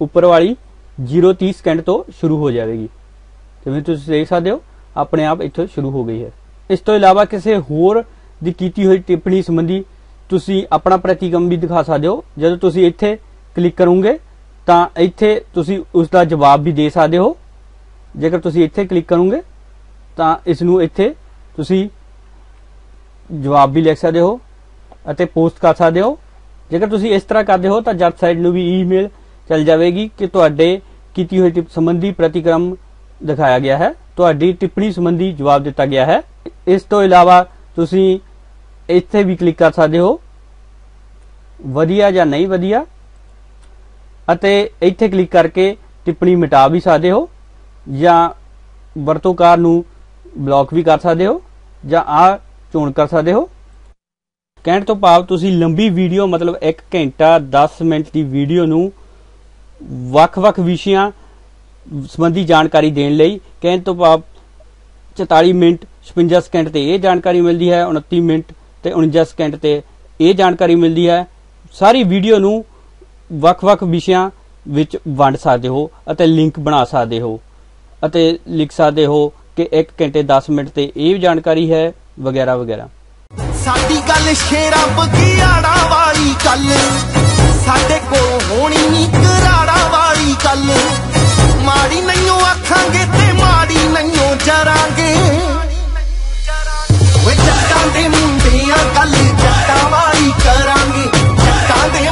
ਉੱਪਰ ਵਾਲੀ 030 ਸਕਿੰਟ ਤੋਂ ਸ਼ੁਰੂ ਹੋ ਜਾਵੇਗੀ। ਜਿਵੇਂ ਤੁਸੀਂ ਦੇਖ ਸਕਦੇ ਹੋ, ਆਪਣੇ ਆਪ ਇੱਥੋਂ ਸ਼ੁਰੂ ਹੋ ਗਈ ਹੈ। ਇਸ ਤੋਂ ਇਲਾਵਾ ਕਿਸੇ ਹੋਰ ਦੀ ਕੀਤੀ ਹੋਈ ਟਿੱਪਣੀ ਸੰਬੰਧੀ ਤੁਸੀਂ ਆਪਣਾ ਪ੍ਰਤੀਕਰਮ ਵੀ ਦਿਖਾ ਸਕਦੇ ਹੋ। ਜਦੋਂ ਤੁਸੀਂ ਇੱਥੇ ਕਲਿੱਕ ਕਰੋਗੇ, ਤਾਂ ਇੱਥੇ ਤੁਸੀਂ ਉਸ ਦਾ ਜਵਾਬ ਵੀ ਦੇ ਸਕਦੇ ਹੋ। ਜੇਕਰ ਤੁਸੀਂ ਇੱਥੇ ਕਲਿੱਕ ਕਰੋਗੇ, ਤਾਂ ਇਸ ਨੂੰ ਇੱਥੇ ਤੁਸੀਂ ਜਵਾਬ ਵੀ ਲਿਖ ਸਕਦੇ ਹੋ ਅਤੇ ਪੋਸਟ ਕਰ ਸਕਦੇ ਹੋ। ਜੇਕਰ ਤੁਸੀਂ ਇਸ ਤਰ੍ਹਾਂ ਕਰਦੇ ਹੋ, ਤਾਂ ਜੱਜ ਸਾਈਡ ਨੂੰ ਵੀ ਈਮੇਲ ਚੱਲ ਜਾਵੇਗੀ ਕਿ ਤੁਹਾਡੇ ਕੀਤੀ ਹੋਈ ਟਿਪ ਸੰਬੰਧੀ ਪ੍ਰਤੀਕਰਮ ਦਿਖਾਇਆ ਗਿਆ ਹੈ। ਤੁਹਾਡੀ ਟਿੱਪਣੀ ਸੰਬੰਧੀ ਜਵਾਬ ਦਿੱਤਾ ਗਿਆ ਹੈ। ਇਸ ਤੋਂ ਇਲਾਵਾ ਤੁਸੀਂ ਇੱਥੇ ਵੀ ਕਲਿੱਕ ਕਰ ਸਕਦੇ ਹੋ। ਵਧੀਆ ਜਾਂ ਨਹੀਂ ਵਧੀਆ। ਅਤੇ ਇੱਥੇ ਕਲਿੱਕ ਕਰਕੇ ਟਿੱਪਣੀ ਮਿਟਾ ਵੀ ਸਕਦੇ ਹੋ ਜਾਂ ਵਰਤੋਂਕਾਰ ਨੂੰ ਬਲੌਕ ਵੀ ਕਰ ਸਕਦੇ ਹੋ ਜਾਂ ਆ ਚੋਣ ਕਰ ਸਕਦੇ ਹੋ। ਕਹਿਣ ਤੋਂ ਭਾਵ ਤੁਸੀਂ ਲੰਬੀ ਵੀਡੀਓ ਮਤਲਬ 1 ਘੰਟਾ 10 ਮਿੰਟ ਦੀ ਵੀਡੀਓ ਨੂੰ ਵੱਖ-ਵੱਖ ਵਿਸ਼ਿਆਂ ਸੰਬੰਧੀ ਜਾਣਕਾਰੀ ਦੇਣ ਲਈ ਕਹਿਣ ਤੋਂ ਭਾਵ 44 ਮਿੰਟ 56 ਸਕਿੰਟ ਤੇ ਇਹ ਜਾਣਕਾਰੀ ਮਿਲਦੀ ਹੈ 29 ਮਿੰਟ ਤੇ 49 ਸਕਿੰਟ ਤੇ ਇਹ ਜਾਣਕਾਰੀ ਮਿਲਦੀ ਹੈ। ਸਾਰੀ ਵੀਡੀਓ ਨੂੰ ਵੱਖ-ਵੱਖ ਵਿਸ਼ਿਆਂ ਵਿੱਚ ਵੰਡ ਸਕਦੇ ਹੋ ਅਤੇ ਲਿੰਕ ਬਣਾ ਸਕਦੇ ਹੋ ਅਤੇ ਲਿਖ ਸਕਦੇ ਹੋ ਕਿ 1 ਘੰਟੇ 10 ਮਿੰਟ ਤੇ ਇਹ ਜਾਣਕਾਰੀ ਹੈ ਵਗੈਰਾ ਵਗੈਰਾ। ਸਾਡੀ ਗੱਲ ਸ਼ੇਰਾ ਬਗਿਆੜਾ ਵਾਲੀ ਗੱਲ। ਸਾਡੇ ਕੋਲ ਹੋਣੀ ਨਹੀਂ ਕਰਾੜਾ ਵਾਲੀ ਗੱਲ। ਮਾੜੀ ਨਹੀਂ ਆਖਾਂਗੇ ਤੇ ਮਾੜੀ ਨਹੀਂ ਜਰਾਂਗੇ ਓਏ ਜੱਟਾਂ ਦੇ ਮੁੰਡਿਆਂ ਗੱਲ ਜੱਟਾਂ ਵਾਲੀ ਕਰਾਂਗੇ। ਜੱਟਾਂ ਦੇ